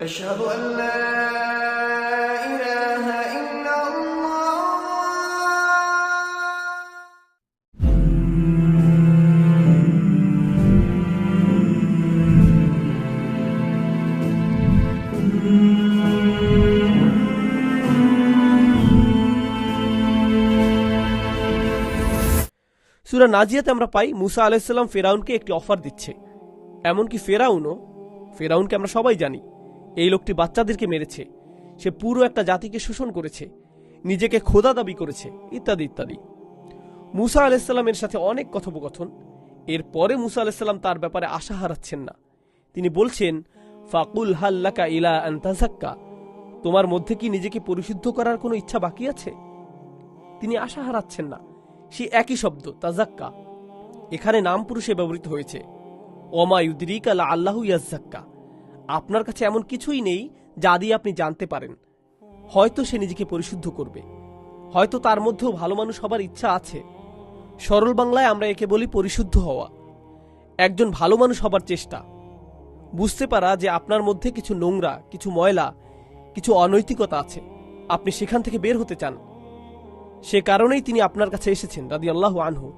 أشهد أن لا إله إلا الله সুরা নাজিয়াতে আমরা পাই মুসা আলাইসাল্লাম ফেরাউনকে একটি অফার দিচ্ছে এমনকি ফেরাউনও ফেরাউনকে আমরা সবাই জানি এই লোকটি বাচ্চাদেরকে মেরেছে। সে পুরো একটা জাতিকে শোষণ করেছে। নিজেকে খোদা দাবি করেছে, ইত্যাদি ইত্যাদি। মুসা আলাইসাল্লামের সাথে অনেক কথোপকথন। এরপরে মুসা আলাইসাল্লাম তার ব্যাপারে আশা হারাচ্ছেন না। তিনি বলছেন, ফাকুল হাল্লাকা ইলা আন্তাজাক্কা তোমার মধ্যে কি নিজেকে পরিশুদ্ধ করার কোনো ইচ্ছা বাকি আছে? তিনি আশা হারাচ্ছেন না। সে একই শব্দ তাজাক্কা এখানে নাম পুরুষে ব্যবহৃত হয়েছে। ওমা ইউদ্রিক আলা আল্লাহ ইয়াজ্জাক্কা আপনার কাছে এমন কিছুই নেই যা দিয়ে আপনি জানতে পারেন। হয়তো সে নিজেকে পরিশুদ্ধ করবে। হয়তো তার মধ্যেও ভালো মানুষ হবার ইচ্ছা আছে। সরল বাংলায় আমরা একে বলি পরিশুদ্ধ হওয়া। একজন ভালো মানুষ হবার চেষ্টা। বুঝতে পারা যে আপনার মধ্যে কিছু নোংরা, কিছু ময়লা, কিছু অনৈতিকতা আছে। আপনি সেখান থেকে বের হতে চান। সে কারণেই তিনি আপনার কাছে এসেছেন রাদি আল্লাহ আনহু।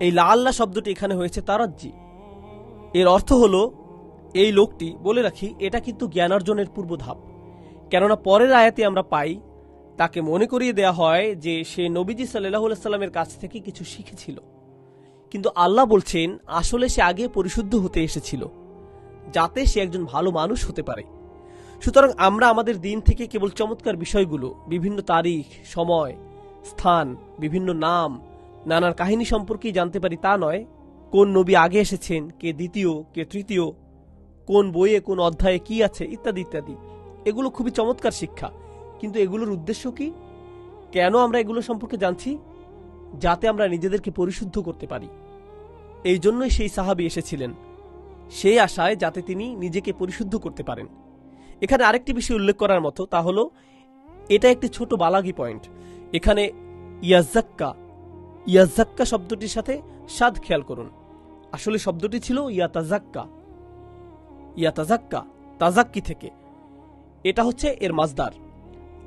এই লা আল্লাহ শব্দটি এখানে হয়েছে তারাজ্জি। এর অর্থ হল এই লোকটি, বলে রাখি, এটা কিন্তু জ্ঞানার্জনের পূর্ব ধাপ কেননা পরের আয়াতে আমরা পাই, তাকে মনে করিয়ে দেয়া হয় যে সে নবীজি সাল্লাহ সাল্লামের কাছ থেকে কিছু শিখেছিল। কিন্তু আল্লাহ বলছেন, আসলে সে আগে পরিশুদ্ধ হতে এসেছিল, যাতে সে একজন ভালো মানুষ হতে পারে। সুতরাং আমরা আমাদের দিন থেকে কেবল চমৎকার বিষয়গুলো, বিভিন্ন তারিখ, সময়, স্থান, বিভিন্ন নাম, নানার কাহিনী সম্পর্কেই জানতে পারি তা নয়, কোন নবী আগে এসেছেন, কে দ্বিতীয়, কে তৃতীয় কোন বইয়ে কোন অধ্যায়ে কি আছে, ইত্যাদি ইত্যাদি। এগুলো খুবই চমৎকার শিক্ষা। কিন্তু এগুলোর উদ্দেশ্য কি? কেন আমরা এগুলো সম্পর্কে জানছি? যাতে আমরা নিজেদেরকে পরিশুদ্ধ করতে পারি। এই জন্যই সেই সাহাবি এসেছিলেন। সেই আশায় যাতে তিনি নিজেকে পরিশুদ্ধ করতে পারেন। এখানে আরেকটি বিষয় উল্লেখ করার মতো, তা হলো, এটা একটি ছোট বালাগি পয়েন্ট। এখানে ইয়াজাক্কা ইয়াজাক্কা শব্দটির সাথে স্বাদ খেয়াল করুন। আসলে শব্দটি ছিল ইয়াতাজাক্কা। ইয়াতাজাক্কা তাজাক্কি থেকে। এটা হচ্ছে এর মাজদার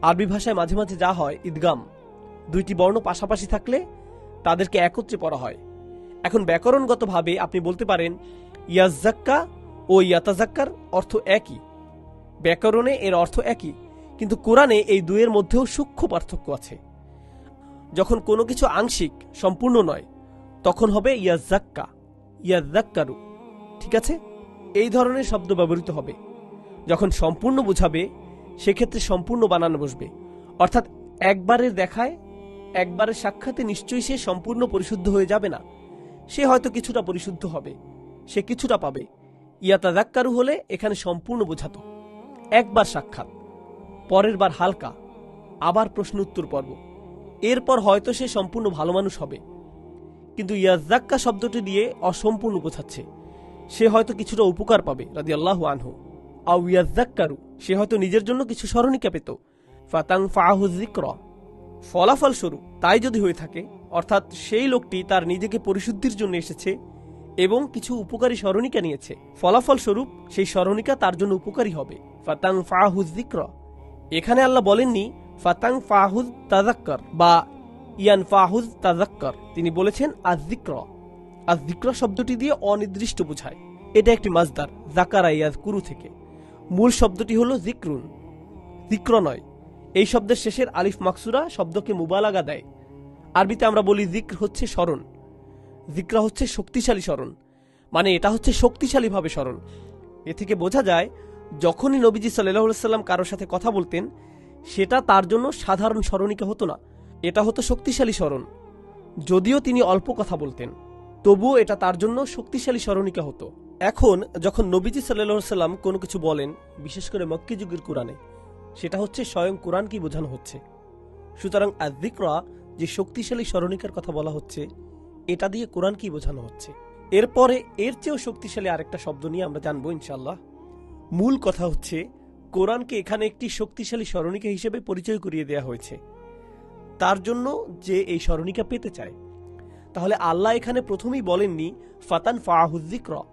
আরবি ভাষায় মাঝে মাঝে যা হয়, ঈদগাম। দুইটি বর্ণ পাশাপাশি থাকলে তাদেরকে একত্রে পড়া হয়। এখন ব্যাকরণগতভাবে আপনি বলতে পারেন ইয়াজাক্কা ও ইয়াতাজাক্কার অর্থ একই। ব্যাকরণে এর অর্থ একই, কিন্তু কোরআনে এই দুয়ের মধ্যেও সূক্ষ্ম পার্থক্য আছে। যখন কোনো কিছু আংশিক, সম্পূর্ণ নয়, তখন হবে ইয়াজাক্কা ইয়াজাক্কারু ঠিক আছে? এই ধরনের শব্দ ব্যবহৃত হবে। যখন সম্পূর্ণ বুঝাবে, সেক্ষেত্রে সম্পূর্ণ বানানো বসবে। অর্থাৎ একবারের দেখায়, একবারের সাক্ষাতে নিশ্চয়ই সে সম্পূর্ণ পরিশুদ্ধ হয়ে যাবে না। সে হয়তো কিছুটা পরিশুদ্ধ হবে, সে কিছুটা পাবে। ইয়াতাজাক্কারু হলে এখানে সম্পূর্ণ বোঝাতো। একবার সাক্ষাৎ, পরের বার হালকা, আবার প্রশ্ন উত্তর পর্ব। এরপর হয়তো সে সম্পূর্ণ ভালো মানুষ হবে। কিন্তু ইয়াজ্জাক্কা শব্দটি দিয়ে অসম্পূর্ণ বোঝাচ্ছে। সে হয়তো কিছুটা উপকার পাবে রাদি আল্লাহ আনহু। আউ ইয়াজ্জাক্কারু সে হয়তো নিজের জন্য কিছু স্মরণিকা পেত। ফাতাং ফাহু জিক্র ফলাফল স্বরূপ তাই যদি হয়ে থাকে, অর্থাৎ সেই লোকটি তার নিজেকে পরিশুদ্ধির জন্য এসেছে এবং কিছু উপকারী স্মরণিকা নিয়েছে। ফলাফল স্বরূপ সেই স্মরণিকা তার জন্য উপকারী হবে। ফাতাং ফাহুজ জিক্র এখানে আল্লাহ বলেননি ফাতাং ফাহুজ তাজাক্কর বা ইয়ান ফাহুজ তাজাক্কর তিনি বলেছেন আজিক্র আজিক্র শব্দটি দিয়ে অনির্দিষ্ট বোঝায়। এটা একটি মাজদার জাকারা ইয়াজ কুরু থেকে। মূল শব্দটি হলো জিক্রুন। জিক্র নয়। এই শব্দের শেষের আলিফ মাকসুরা শব্দকে মুবালাগা দেয়। আরবিতে আমরা বলি জিক্র হচ্ছে স্মরণ। জিক্রা হচ্ছে শক্তিশালী স্মরণ। মানে এটা হচ্ছে শক্তিশালীভাবে স্মরণ। এ থেকে বোঝা যায়, যখনই নবীজি সাল্লাহ সাল্লাম কারোর সাথে কথা বলতেন, সেটা তার জন্য সাধারণ স্মরণিকা হতো না। এটা হতো শক্তিশালী স্মরণ। যদিও তিনি অল্প কথা বলতেন। তবুও এটা তার জন্য শক্তিশালী স্মরণিকা হতো। এখন, যখন নবীজি সাল্লাহ সাল্লাম কোনো কিছু বলেন, বিশেষ করে মক্কি যুগের কোরআনে, সেটা হচ্ছে স্বয়ং কোরআনকেই বোঝানো হচ্ছে। সুতরাং আদিকরা যে শক্তিশালী স্মরণিকার কথা বলা হচ্ছে, এটা দিয়ে কোরআনকেই বোঝানো হচ্ছে? এরপরে এর চেয়েও শক্তিশালী আরেকটা শব্দ নিয়ে আমরা জানব ইনশাল্লাহ মূল কথা হচ্ছে, কোরআনকে এখানে একটি শক্তিশালী স্মরণিকা হিসেবে পরিচয় করিয়ে দেওয়া হয়েছে। তার জন্য যে এই স্মরণিকা পেতে চায় তাহলে আল্লাহ এখানে প্রথমেই বলেননি, ফাতান ফাহুজিক্র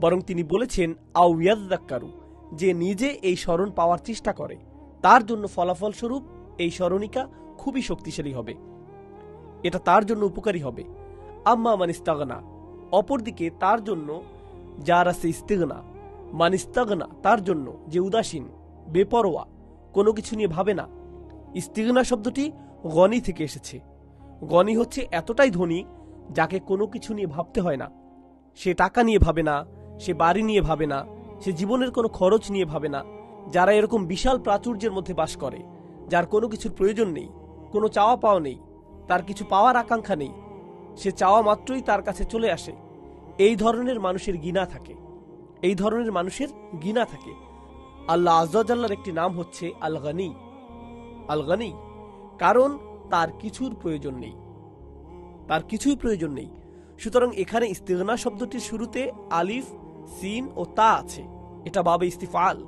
বরং তিনি বলেছেন আউ ইয়াজ্জাক্কারু যে নিজে এই স্মরণ পাওয়ার চেষ্টা করে। তার জন্য ফলাফল স্বরূপ এই স্মরণিকা খুবই শক্তিশালী হবে। এটা তার জন্য উপকারী হবে। আম্মা মানিস্তাগনা অপরদিকে তার জন্য যার আছে ইস্তেগনা। মানিস্তাগনা তার জন্য যে উদাসীন, বেপরোয়া, কোনো কিছু নিয়ে ভাবে না। ইস্তিগনা শব্দটি গনি থেকে এসেছে। গনি হচ্ছে এতটাই ধনী যাকে কোনো কিছু নিয়ে ভাবতে হয় না। সে টাকা নিয়ে ভাবে না, সে বাড়ি নিয়ে ভাবে না, সে জীবনের কোনো খরচ নিয়ে ভাবে না। যারা এরকম বিশাল প্রাচুর্যের মধ্যে বাস করে, যার কোনো কিছুর প্রয়োজন নেই, কোনো চাওয়া পাওয়া নেই, তার কিছু পাওয়ার আকাঙ্ক্ষা নেই, সে চাওয়া মাত্রই তার কাছে চলে আসে। এই ধরনের মানুষের গিনা থাকে। এই ধরনের মানুষের গিনা থাকে। আল্লাহ আজ্লার একটি নাম হচ্ছে আল গানি আল গানি কারণ তার কিছুর প্রয়োজন নেই। তার কিছুই প্রয়োজন নেই। সুতরাং এখানে ইস্তেগনা শব্দটির শুরুতে আলিফ, সিন ও তা আছে। এটা বাবে ইস্তিফাল।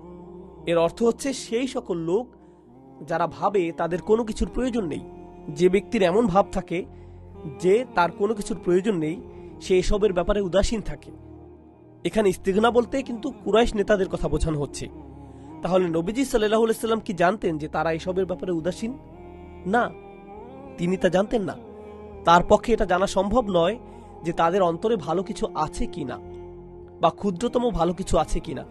এর অর্থ হচ্ছে সেই সকল লোক যারা ভাবে তাদের কোনো কিছুর প্রয়োজন নেই। যে ব্যক্তির এমন ভাব থাকে যে তার কোনো কিছুর প্রয়োজন নেই, সে এসবের ব্যাপারে উদাসীন থাকে। এখানে ইস্তিগনা বলতে কিন্তু কুরাইশ নেতাদের কথা বোঝানো হচ্ছে। তাহলে নবীজি সাল্লাহ সাল্লাম কি জানতেন যে তারা এসবের ব্যাপারে উদাসীন? না। তিনি তা জানতেন না। তার পক্ষে এটা জানা সম্ভব নয় যে তাদের অন্তরে ভালো কিছু আছে কি না বা ক্ষুদ্রতম ভালো কিছু আছে কিনা।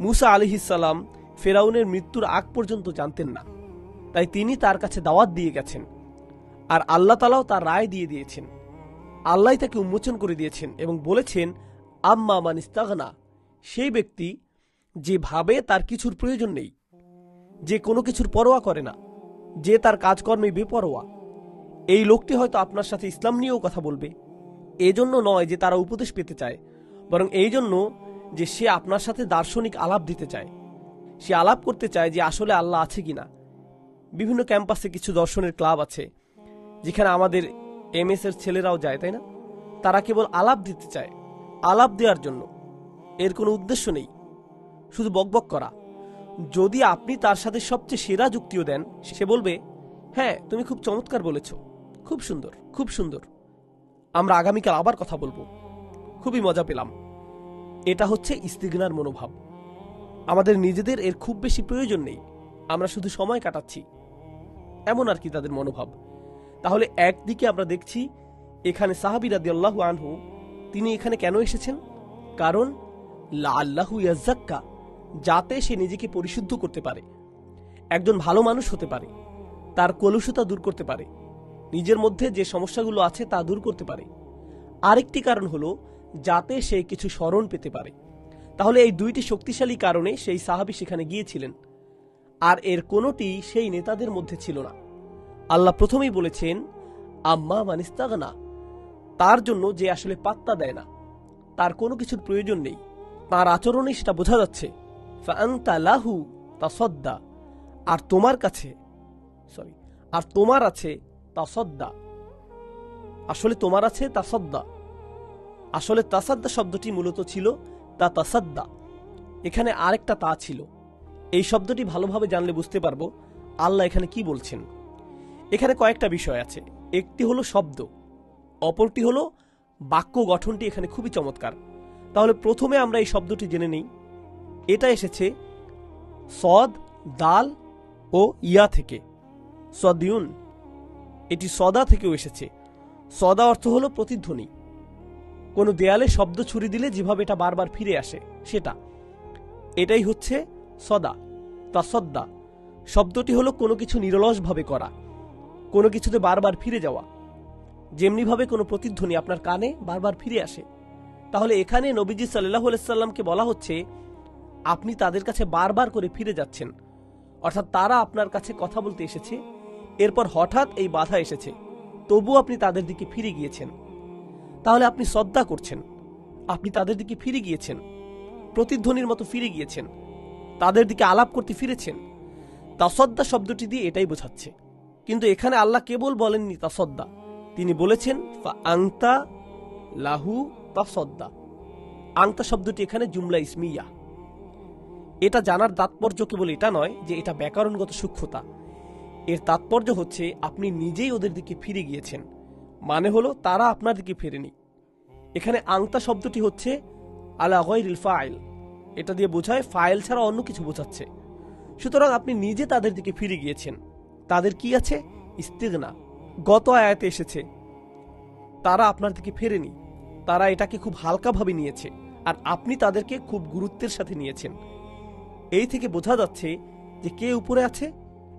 মুসা আলিহিসাল্লাম ফেরাউনের মৃত্যুর আগ পর্যন্ত জানতেন না। তাই তিনি তার কাছে দাওয়াত দিয়ে গেছেন আর আল্লাহ তালাও তার রায় দিয়ে দিয়েছেন। আল্লাহ তাকে উন্মোচন করে দিয়েছেন এবং বলেছেন, আম্মা মান ইস্তাগনা, সেই ব্যক্তি যে ভাবে তার কিছুর প্রয়োজন নেই, যে কোনো কিছুর পরোয়া করে না, যে তার কাজকর্মে বেপরোয়া এই লোকটি হয়তো আপনার সাথে ইসলাম নিয়েও কথা বলবে। এজন্য নয় যে তারা উপদেশ পেতে চায়, বরং এই জন্য যে সে আপনার সাথে দার্শনিক আলাপ দিতে চায়। সে আলাপ করতে চায় যে আসলে আল্লাহ আছে কিনা। বিভিন্ন ক্যাম্পাসে কিছু দর্শনের ক্লাব আছে, যেখানে আমাদের এম এর ছেলেরাও যায়, তাই না? তারা কেবল আলাপ দিতে চায়, আলাপ দেওয়ার জন্য। এর কোনো উদ্দেশ্য নেই, শুধু বকবক করা। যদি আপনি তার সাথে সবচেয়ে সেরা যুক্তিও দেন, সে বলবে হ্যাঁ তুমি খুব চমৎকার বলেছ। খুব সুন্দর খুব সুন্দর। আমরা আগামীকাল আবার কথা বলব। খুবই মজা পেলাম। এটা হচ্ছে ইস্তিগনার মনোভাব। আমাদের নিজেদের এর খুব বেশি প্রয়োজন নেই। আমরা শুধু সময় কাটাচ্ছি। এমন আর কি তাদের মনোভাব। তাহলে একদিকে আমরা দেখছি, এখানে সাহাবি রাদি আল্লাহ আনহু, তিনি এখানে কেন এসেছেন? কারণ লা আল্লাহু ইয়াজ্জাক্কা যাতে সে নিজেকে পরিশুদ্ধ করতে পারে। একজন ভালো মানুষ হতে পারে। তার কলুষতা দূর করতে পারে। নিজের মধ্যে যে সমস্যাগুলো আছে তা দূর করতে পারে। আরেকটি কারণ হলো, যাতে সে কিছু স্মরণ পেতে পারে। তাহলে এই দুইটি শক্তিশালী কারণে সেই সাহাবি সেখানে গিয়েছিলেন। আর এর কোনোটি সেই নেতাদের মধ্যে ছিল না। আল্লাহ প্রথমেই বলেছেন, আম্মা মানিস্তাগনা তার জন্য যে আসলে পাত্তা দেয় না। তার কোনো কিছুর প্রয়োজন নেই। তার আচরণে সেটা বোঝা যাচ্ছে। লাহু তাসদ্দা। আর তোমার কাছে সরি আর তোমার আছে তাসদ্দা। আসলে তোমার আছে তাসদ্দা। আসলে তাসাদ্দা শব্দটি মূলত ছিল তা তাসাদ্দা। এখানে আরেকটা তা ছিল। এই শব্দটি ভালোভাবে জানলে বুঝতে পারব আল্লাহ এখানে কি বলছেন। এখানে কয়েকটা বিষয় আছে। একটি হলো শব্দ, অপরটি হলো বাক্য গঠনটি এখানে খুবই চমৎকার। তাহলে প্রথমে আমরা এই শব্দটি জেনে নিই। এটা এসেছে সদ, দাল ও ইয়া থেকে। সদিউন এটি সদা থেকেও এসেছে। সদা অর্থ হলো প্রতিধ্বনি। কোনো দেয়ালে শব্দ ছুরি দিলে যেভাবে এটা বারবার ফিরে আসে, সেটা। এটাই হচ্ছে সদা, তা সদ্দা। শব্দটি হলো কোনো কিছু নিরলসভাবে করা, কোনো কিছুতে বারবার ফিরে যাওয়া। যেমনিভাবে কোনো প্রতিধ্বনি আপনার কানে বারবার ফিরে আসে। তাহলে এখানে নবীজি সাল্লাহ সাল্লামকে বলা হচ্ছে, আপনি তাদের কাছে বারবার করে ফিরে যাচ্ছেন। অর্থাৎ তারা আপনার কাছে কথা বলতে এসেছে এরপর হঠাৎ এই বাধা এসেছে। তবু আপনি তাদের দিকে ফিরে গিয়েছেন। তাহলে আপনি শ্রদ্ধা করছেন। আপনি তাদের দিকে ফিরে গিয়েছেন। প্রতিধ্বনির মতো ফিরে গিয়েছেন। তাদের দিকে আলাপ করতে ফিরেছেন। তাসদ্দা শব্দটি দিয়ে এটাই বোঝাচ্ছে। কিন্তু এখানে আল্লাহ কেবল বলেননি তাসদ্দা তিনি বলেছেন আংতা লাহু তাসদ্দা আংতা শব্দটি এখানে জুমলা ইসমিয়া। এটা জানার তাৎপর্য কেবল এটা নয় যে এটা ব্যাকরণগত সূক্ষ্মতা। এর তাৎপর্য হচ্ছে আপনি নিজেই ওদের দিকে ফিরে গিয়েছেন। মানে হলো তারা আপনার দিকে ফেরেনি। এখানে আংতা শব্দটি হচ্ছে আলা গৈরিল ফাইল। এটা দিয়ে বোঝায় ফাইল ছাড়া অন্য কিছু বোঝাচ্ছে। সুতরাং আপনি নিজে তাদের দিকে ফিরে গিয়েছেন। তাদের কি আছে? ইস্তিগনা। গত আয়াতে এসেছে, তারা আপনার দিকে ফেরেনি। তারা এটাকে খুব হালকাভাবে নিয়েছে, আর আপনি তাদেরকে খুব গুরুত্বের সাথে নিয়েছেন। এই থেকে বোঝা যাচ্ছে যে কে উপরে আছে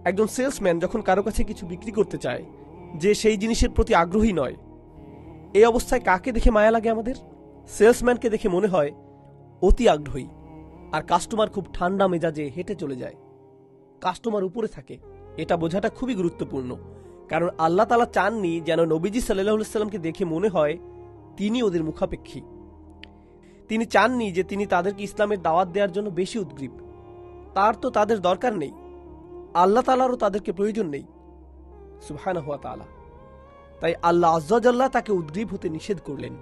একজন সেলসম্যান যখন কারও কাছে কিছু বিক্রি করতে চায়, যে সেই জিনিসের প্রতি আগ্রহী নয়। এই অবস্থায় কাকে দেখে মায়া লাগে আমাদের? সেলসম্যানকে দেখে মনে হয় অতি আগ্রহী, আর কাস্টমার খুব ঠান্ডা মেজাজে হেঁটে চলে যায়। কাস্টমার উপরে থাকে। এটা বোঝাটা খুবই গুরুত্বপূর্ণ, কারণ আল্লাহ তালা চাননি যেন নবীজি সাল্লাহ সাল্লামকে দেখে মনে হয় তিনি ওদের মুখাপেক্ষী। তিনি চাননি যে তিনি তাদেরকে ইসলামের দাওয়াত দেওয়ার জন্য বেশি উদ্গ্রীব। তার তো তাদের দরকার নেই। আল্লাহ তালারও তাদেরকে প্রয়োজন নেই। সুবহান হুয়া তালা তাই আল্লাহ আজ্লাহ তাকে উদ্গ্রীব হতে নিষেধ করলেন।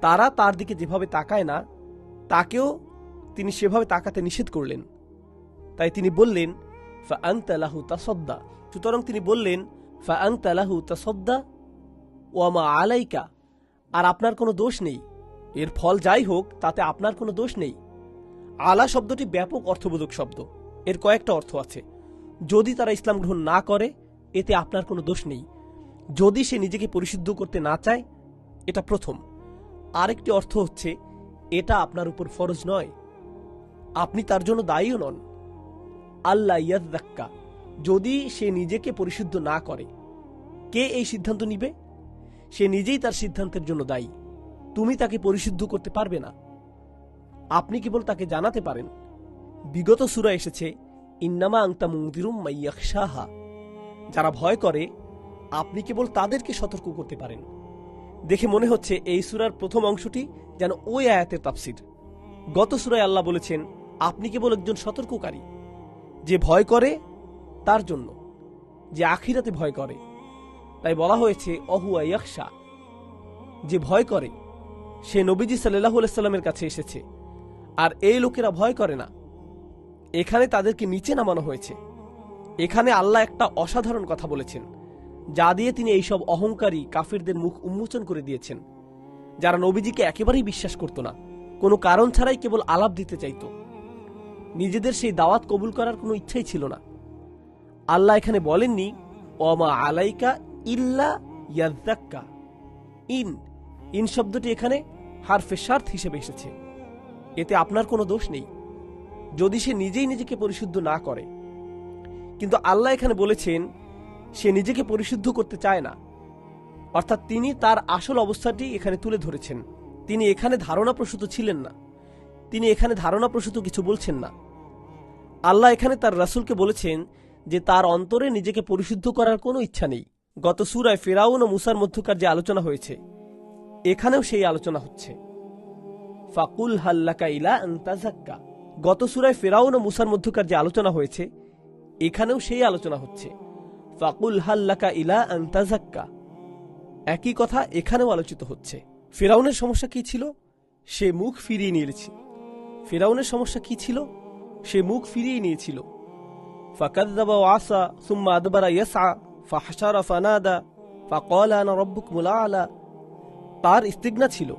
তারা তার দিকে যেভাবে তাকায় না, তাকেও তিনি সেভাবে তাকাতে নিষেধ করলেন। তাই তিনি বললেন ফাআংতালাহু তাসদ্দা। সুতরাং তিনি বললেন, ফা ফাআংতালাহু তাসদ্দা ওয়ামা আলাইকা। আর আপনার কোনো দোষ নেই। এর ফল যাই হোক, তাতে আপনার কোনো দোষ নেই। আলা শব্দটি ব্যাপক অর্থবোধক শব্দ। এর কয়েকটা অর্থ আছে। যদি তারা ইসলাম গ্রহণ না করে, এতে আপনার কোনো দোষ নেই। যদি সে নিজেকে পরিশুদ্ধ করতে না চায়, এটা প্রথম। আরেকটি অর্থ হচ্ছে, এটা আপনার উপর ফরজ নয়। আপনি তার জন্য দায়ীও নন। আল্লাহ ইয়াদ্দাক্কা যদি সে নিজেকে পরিশুদ্ধ না করে, কে এই সিদ্ধান্ত নিবে? সে নিজেই তার সিদ্ধান্তের জন্য দায়ী। তুমি তাকে পরিশুদ্ধ করতে পারবে না। আপনি কেবল তাকে জানাতে পারেন। বিগত সুরা এসেছে, ইন্নামা আংতা মুংদিরুম মাইয়াকশাহা যারা ভয় করে, আপনি কেবল তাদেরকে সতর্ক করতে পারেন। দেখে মনে হচ্ছে এই সুরার প্রথম অংশটি যেন ওই আয়াতের তাফসির। গত সুরায় আল্লাহ বলেছেন, আপনি কেবল একজন সতর্ককারী, যে ভয় করে তার জন্য, যে আখিরাতে ভয় করে। তাই বলা হয়েছে, অহুয়া ইয়াকশা যে ভয় করে, সে নবীজি সাল্লাহ সাল্লামের কাছে এসেছে। আর এই লোকেরা ভয় করে না। এখানে তাদেরকে নিচে নামানো হয়েছে। এখানে আল্লাহ একটা অসাধারণ কথা বলেছেন, যা দিয়ে তিনি এইসব অহংকারী কাফিরদের মুখ উন্মোচন করে দিয়েছেন, যারা নবীজিকে একেবারেই বিশ্বাস করত না, কোনো কারণ ছাড়াই কেবল আলাপ দিতে চাইত। নিজেদের সেই দাওয়াত কবুল করার কোনো ইচ্ছাই ছিল না। আল্লাহ এখানে বলেননি অমা আলাইকা ইল্লা ইয়াদ্দাক্কা ইন ইন শব্দটি এখানে হারফে স্বার্থ হিসেবে এসেছে। এতে আপনার কোনো দোষ নেই। যদি সে নিজেই নিজেকে পরিশুদ্ধ না করে। কিন্তু আল্লাহ এখানে বলেছেন, সে নিজেকে পরিশুদ্ধ করতে চায় না। অর্থাৎ তিনি তার আসল অবস্থাটি এখানে তুলে ধরেছেন। তিনি এখানে ধারণা প্রসূত ছিলেন না। তিনি এখানে ধারণা প্রসূত কিছু বলছেন না। আল্লাহ এখানে তার রাসূলকে বলেছেন যে তার অন্তরে নিজেকে পরিশুদ্ধ করার কোনো ইচ্ছা নেই। গত সুরায় ফেরাউন ও মুসার মধ্যকার যে আলোচনা হয়েছে, এখানেও সেই আলোচনা হচ্ছে। ফাকুল হাল্লাকা ইলা আন্তাজাক্কা গত সুরায় ফেরাউন ও মুসার মধ্যকার যে আলোচনা হয়েছে, এখানেও সেই আলোচনা হচ্ছে। ফাকুল হাল্লাকা ইলা আন্তাজাক্কা একই কথা এখানেও আলোচিত হচ্ছে। ফেরাউনের সমস্যা কি ছিল? সে মুখ ফিরিয়ে নিয়েছে। ফেরাউনের সমস্যা কি ছিল? সে মুখ ফিরিয়ে নিয়েছিল। ওয়াসা সুম্মা আনা আলা। তার ইস্তিগনা ছিল।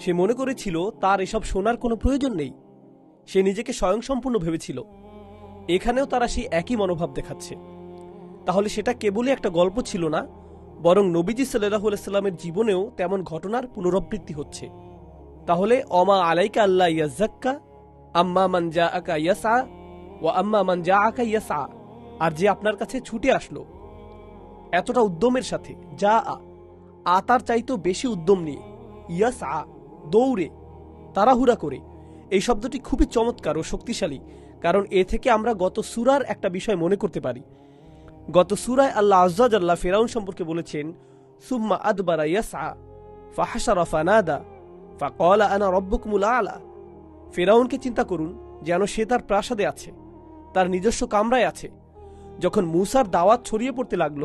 সে মনে করেছিল, তার এসব শোনার কোনো প্রয়োজন নেই। সে নিজেকে স্বয়ংসম্পূর্ণ ভেবেছিল। এখানেও তারা সেই একই মনোভাব দেখাচ্ছে। তাহলে সেটা কেবলই একটা গল্প ছিল না, বরং নবীজি সাল্লাহ সাল্লামের জীবনেও তেমন ঘটনার পুনরাবৃত্তি হচ্ছে। তাহলে, অমা আলাইকা আল্লাহ ইয়াজ্জাক্কা আম্মা মান যা আকা ইয়াসা ও আম্মা মান যা আকা ইয়াসা আর যে আপনার কাছে ছুটে আসলো। এতটা উদ্যমের সাথে যা আ আতার চাইতেও বেশি উদ্যম নিয়ে ইয়াস আ দৌড়ে, তাড়াহুড়া করে এই শব্দটি খুবই চমৎকার ও শক্তিশালী, কারণ এ থেকে আমরা গত সুরার একটা বিষয় মনে করতে পারি। গত সুরায় আল্লাহ আজ্লাহ ফেরাউন সম্পর্কে বলেছেন, সুম্মা আদবারা ইয়াসআ, ফাহাশারা ফানাদা, ফাকালা আনা রব্বুকুমুল আলা। ফেরাউনকে চিন্তা করুন, যেন সে তার প্রাসাদে আছে, তার নিজস্ব কামরায় আছে। যখন মুসার দাওয়াত ছড়িয়ে পড়তে লাগল,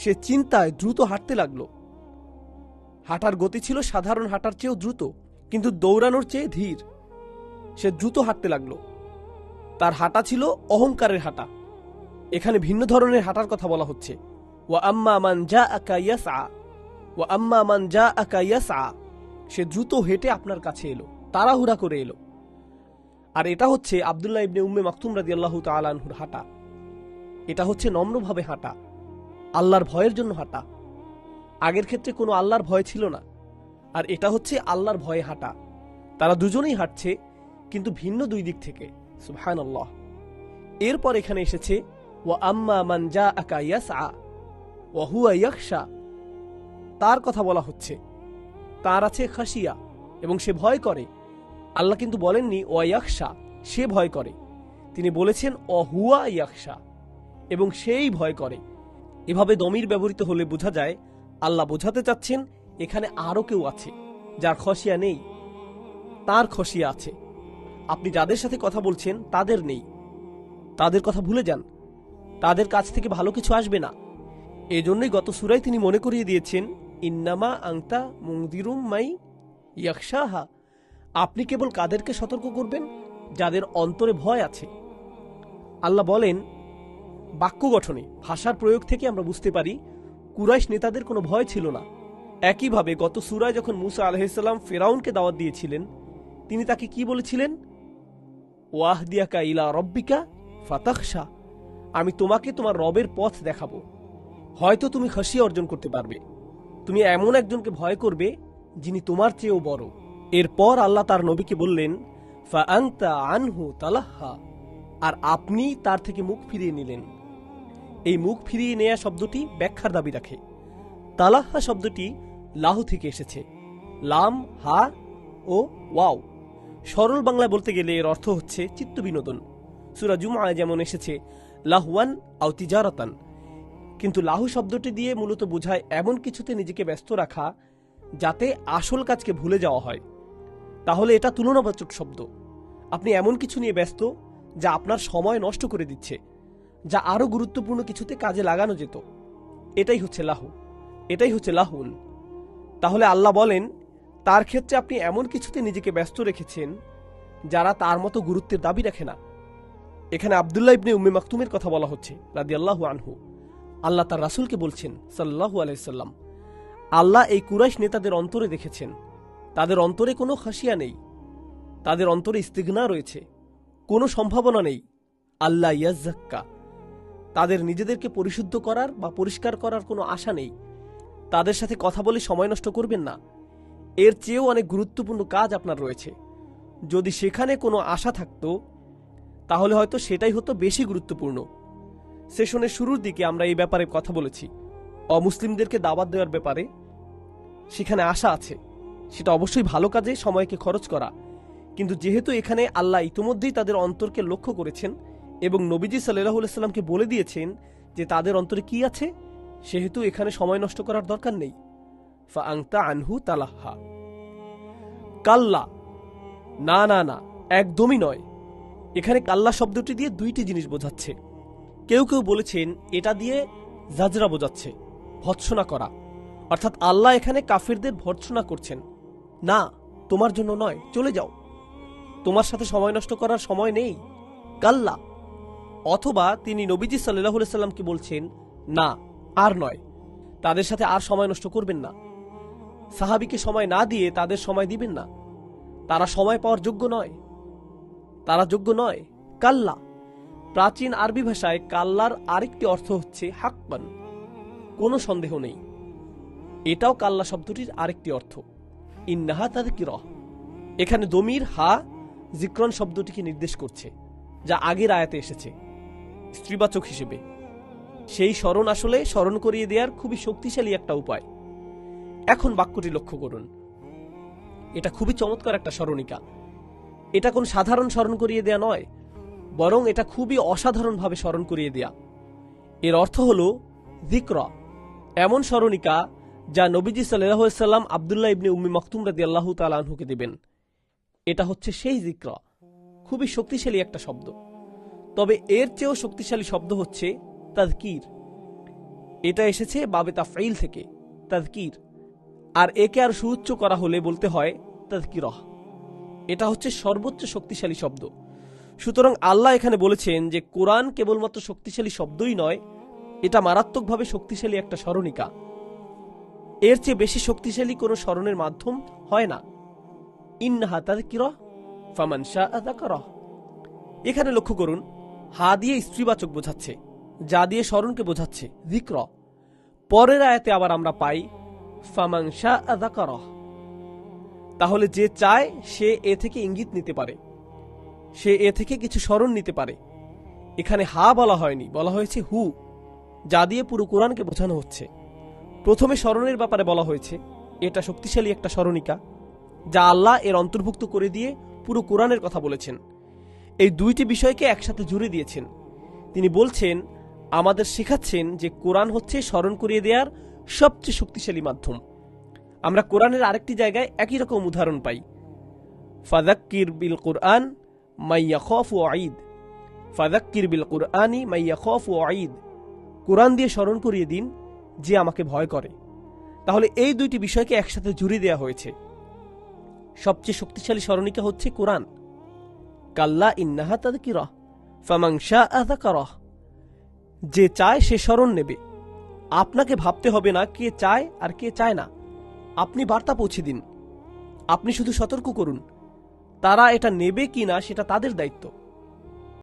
সে চিন্তায় দ্রুত হাঁটতে লাগল। হাঁটার গতি ছিল সাধারণ হাঁটার চেয়েও দ্রুত, কিন্তু দৌড়ানোর চেয়ে ধীর। সে দ্রুত হাঁটতে লাগল। তার হাঁটা ছিল অহংকারের হাঁটা। এখানে ভিন্ন ধরনের হাঁটার কথা বলা হচ্ছে। ওয়া আম্মা মান যা আকা ইয়াসআ। ওয়া আম্মা মান যা আকা সে দ্রুত হেঁটে আপনার কাছে এলো, তাড়াহুড়া করে এলো। আর এটা হচ্ছে আবদুল্লাহ ইবনে উম্মে মাকতুম রাদি আল্লাহ তালানহুর হাঁটা। এটা হচ্ছে নম্রভাবে হাঁটা, আল্লাহর ভয়ের জন্য হাঁটা। আগের ক্ষেত্রে কোনো আল্লাহর ভয় ছিল না। আর এটা হচ্ছে আল্লাহর ভয়ে হাঁটা। তারা দুজনেই হাঁটছে কিন্তু ভিন্ন দুই দিক থেকে সুবহান আল্লাহ এরপর এখানে এসেছে ও আম্মা মান যা আকা ইয়াসআ, ওয়া হুয়া ইয়াখশা। তার কথা বলা হচ্ছে, তার আছে খাসিয়া এবং সে ভয় করে। আল্লাহ কিন্তু বলেননি ওয়াইয়াকশা সে ভয় করে। তিনি বলেছেন অহুয়া ইয়াকশা এবং সেই ভয় করে। এভাবে দমির ব্যবহৃত হলে বোঝা যায়, আল্লাহ বোঝাতে চাচ্ছেন, এখানে আরও কেউ আছে, যার খসিয়া নেই। তার খসিয়া আছে। আপনি যাদের সাথে কথা বলছেন, তাদের নেই। তাদের কথা ভুলে যান। তাদের কাছ থেকে ভালো কিছু আসবে না। এজন্যই গত সুরাই তিনি মনে করিয়ে দিয়েছেন, ইন্নামা আংতা মুংদিরুম মাই ইয়াকশাহা আপনি কেবল কাদেরকে সতর্ক করবেন, যাদের অন্তরে ভয় আছে। আল্লাহ বলেন, বাক্য গঠনে, ভাষার প্রয়োগ থেকে আমরা বুঝতে পারি, কুরাইশ নেতাদের কোনো ভয় ছিল না। একইভাবে গত সুরায় যখন মুসা আলহিসাল্লাম ফেরাউনকে দাওয়াত দিয়েছিলেন, তিনি তাকে কি বলেছিলেন? ওয়াহদিয়াকা ইলা রব্বিকা ফাতাকশা আমি তোমাকে তোমার রবের পথ দেখাবো। হয়তো তুমি খাসিয়া অর্জন করতে পারবে। তুমি এমন একজনকে ভয় করবে, যিনি তোমার চেয়েও বড়। এরপর আল্লাহ তার নবীকে বললেন ফাআংতা আনহু তালাহা। আর আপনি তার থেকে মুখ ফিরিয়ে নিলেন। এই মুখ ফিরিয়ে নেয়া শব্দটি ব্যাখ্যার দাবি রাখে। তালাহা শব্দটি লাহু থেকে এসেছে। লাম, হা ও ওয়াও। সরল বাংলা বলতে গেলে এর অর্থ হচ্ছে চিত্ত বিনোদন। সুরা জুমায় যেমন এসেছে, লাহওয়ান আও তিজারতান। কিন্তু লাহু শব্দটি দিয়ে মূলত বোঝায় এমন কিছুতে নিজেকে ব্যস্ত রাখা, যাতে আসল কাজকে ভুলে যাওয়া হয়। তাহলে এটা তুলনাবাচক শব্দ। আপনি এমন কিছু নিয়ে ব্যস্ত, যা আপনার সময় নষ্ট করে দিচ্ছে, যা আরও গুরুত্বপূর্ণ কিছুতে কাজে লাগানো যেত। এটাই হচ্ছে লাহু। এটাই হচ্ছে লাহুন তাহলে আল্লাহ বলেন তার ক্ষেত্রে আপনি এমন কিছুতে নিজেকে ব্যস্ত রেখেছেন যারা তার মতো গুরুত্বের দাবি রাখে না। এখানে আবদুল্লাহ ইবনে উম্মে মাকতুমের কথা বলা হচ্ছে রাদি আল্লাহু আনহু। আল্লাহ তার রাসূলকে বলছেন সাল্লাহু আলাইসাল্লাম আল্লাহ এই কুরাইশ নেতাদের অন্তরে দেখেছেন। তাদের অন্তরে কোনো খাসিয়া নেই। তাদের অন্তরে ইস্তিগনা রয়েছে। কোনো সম্ভাবনা নেই। আল্লাহ ইয়াজ্জাক্কা। তাদের নিজেদেরকে পরিশুদ্ধ করার বা পরিষ্কার করার কোনো আশা নেই। তাদের সাথে কথা বলে সময় নষ্ট করবেন না। এর চেয়েও অনেক গুরুত্বপূর্ণ কাজ আপনার রয়েছে। যদি সেখানে কোনো আশা থাকতো, তাহলে হয়তো সেটাই হতো বেশি গুরুত্বপূর্ণ। সেশনের শুরুর দিকে আমরা এই ব্যাপারে কথা বলেছি। অমুসলিমদেরকে দাওয়াত দেওয়ার ব্যাপারে সেখানে আশা আছে। সেটা অবশ্যই ভালো কাজে সময়কে খরচ করা। কিন্তু যেহেতু এখানে আল্লাহ ইতিমধ্যেই তাদের অন্তরকে লক্ষ্য করেছেন এবং নবীজি সাল্লাহ সাল্লামকে বলে দিয়েছেন যে তাদের অন্তরে কি আছে, সেহেতু এখানে সময় নষ্ট করার দরকার নেই। আনহু তালাহা। কাল্লা। না না না, একদমই নয়। এখানে কাল্লা শব্দটি দিয়ে দুইটি জিনিস বোঝাচ্ছে। কেউ কেউ বলেছেন এটা দিয়ে জাজরা বোঝাচ্ছে, ভৎসনা করা। অর্থাৎ আল্লাহ এখানে কাফিরদের ভর্ৎসনা করছেন। না, তোমার জন্য নয়, চলে যাও। তোমার সাথে সময় নষ্ট করার সময় নেই। কাল্লা। অথবা তিনি নবীজি সাল্লাহ সাল্লামকে বলছেন, না, আর নয়। তাদের সাথে আর সময় নষ্ট করবেন না। সাহাবিকে সময় না দিয়ে তাদের সময় দিবেন না। তারা সময় পাওয়ার যোগ্য নয়। তারা যোগ্য নয়। কাল্লা। প্রাচীন আরবি ভাষায় কাল্লার আরেকটি অর্থ হচ্ছে হাকবান কোনো সন্দেহ নেই। এটাও কাল্লা শব্দটির আরেকটি অর্থ। ইন্নাহা তাদের কি রহ এখানে দমির, হা, জিক্রন শব্দটিকে নির্দেশ করছে, যা আগের আয়াতে এসেছে, স্ত্রীবাচক হিসেবে। সেই স্মরণ আসলে স্মরণ করিয়ে দেওয়ার খুবই শক্তিশালী একটা উপায়। এখন বাক্যটি লক্ষ্য করুন। এটা খুবই চমৎকার একটা স্মরণিকা। এটা কোন সাধারণ স্মরণ করিয়ে দেয়া নয়, বরং এটা খুবই অসাধারণভাবে স্মরণ করিয়ে দেয়া। এর অর্থ হল জিক্র এমন স্মরণিকা যা নবীজি সাল্লাম আবদুল্লাহ ইবনে উম্মি মখতুম রাদি আল্লাহ তালাহুকে দেবেন। এটা হচ্ছে সেই জিক্র খুবই শক্তিশালী একটা শব্দ। তবে এর চেয়েও শক্তিশালী শব্দ হচ্ছে তাজকির এটা এসেছে বাবে তাফাইল থেকে তাজকির আর একে আর সুউচ্চ করা হলে বলতে হয় তাজকিরহ এটা হচ্ছে সর্বোচ্চ শক্তিশালী শব্দ। সুতরাং আল্লাহ এখানে বলেছেন যে কোরআন কেবলমাত্র শক্তিশালী শব্দই নয়, এটা মারাত্মকভাবে শক্তিশালী একটা স্মরণিকা। এর চেয়ে বেশি শক্তিশালী কোনো স্মরণের মাধ্যম হয় না। ইন্নাহা তাজকিরহ ফামান এখানে লক্ষ্য করুন, হা দিয়ে স্ত্রীবাচক বোঝাচ্ছে, যা দিয়ে স্মরণকে বোঝাচ্ছে জিক্র পরের আয়াতে আবার আমরা পাই তাহলে যে চায়, সে এ থেকে ইঙ্গিত নিতে পারে। সে এ থেকে কিছু স্মরণ নিতে পারে। এখানে হা বলা হয়নি, বলা হয়েছে হু, যা দিয়ে পুরো কোরআনকে বোঝানো হচ্ছে। প্রথমে স্মরণের ব্যাপারে বলা হয়েছে, এটা শক্তিশালী একটা স্মরণিকা, যা আল্লাহ এর অন্তর্ভুক্ত করে দিয়ে পুরো কোরআনের কথা বলেছেন। এই দুইটি বিষয়কে একসাথে জুড়ে দিয়েছেন। তিনি বলছেন, আমাদের শেখাচ্ছেন যে কোরআন হচ্ছে স্মরণ করিয়ে দেওয়ার সবচেয়ে শক্তিশালী মাধ্যম। আমরা কোরআনের আরেকটি জায়গায় একই রকম উদাহরণ পাই। ফাদাক্কির বিল কোরআন মাইয়া খফ ও আইদ ফাদাক্কির বিল কোরআনি মাইয়া খফ ও আইদ কোরআন দিয়ে স্মরণ করিয়ে দিন যে আমাকে ভয় করে। তাহলে এই দুইটি বিষয়কে একসাথে জুড়ে দেওয়া হয়েছে। সবচেয়ে শক্তিশালী স্মরণিকা হচ্ছে কোরআন। কাল্লা ইন্নাহা তাদকিরা ফামাংশা আযাকারাহ যে চায় সে স্মরণ নেবে। আপনাকে ভাবতে হবে না কে চায় আর কে চায় না। আপনি বার্তা পৌঁছে দিন। আপনি শুধু সতর্ক করুন। তারা এটা নেবে কি না সেটা তাদের দায়িত্ব।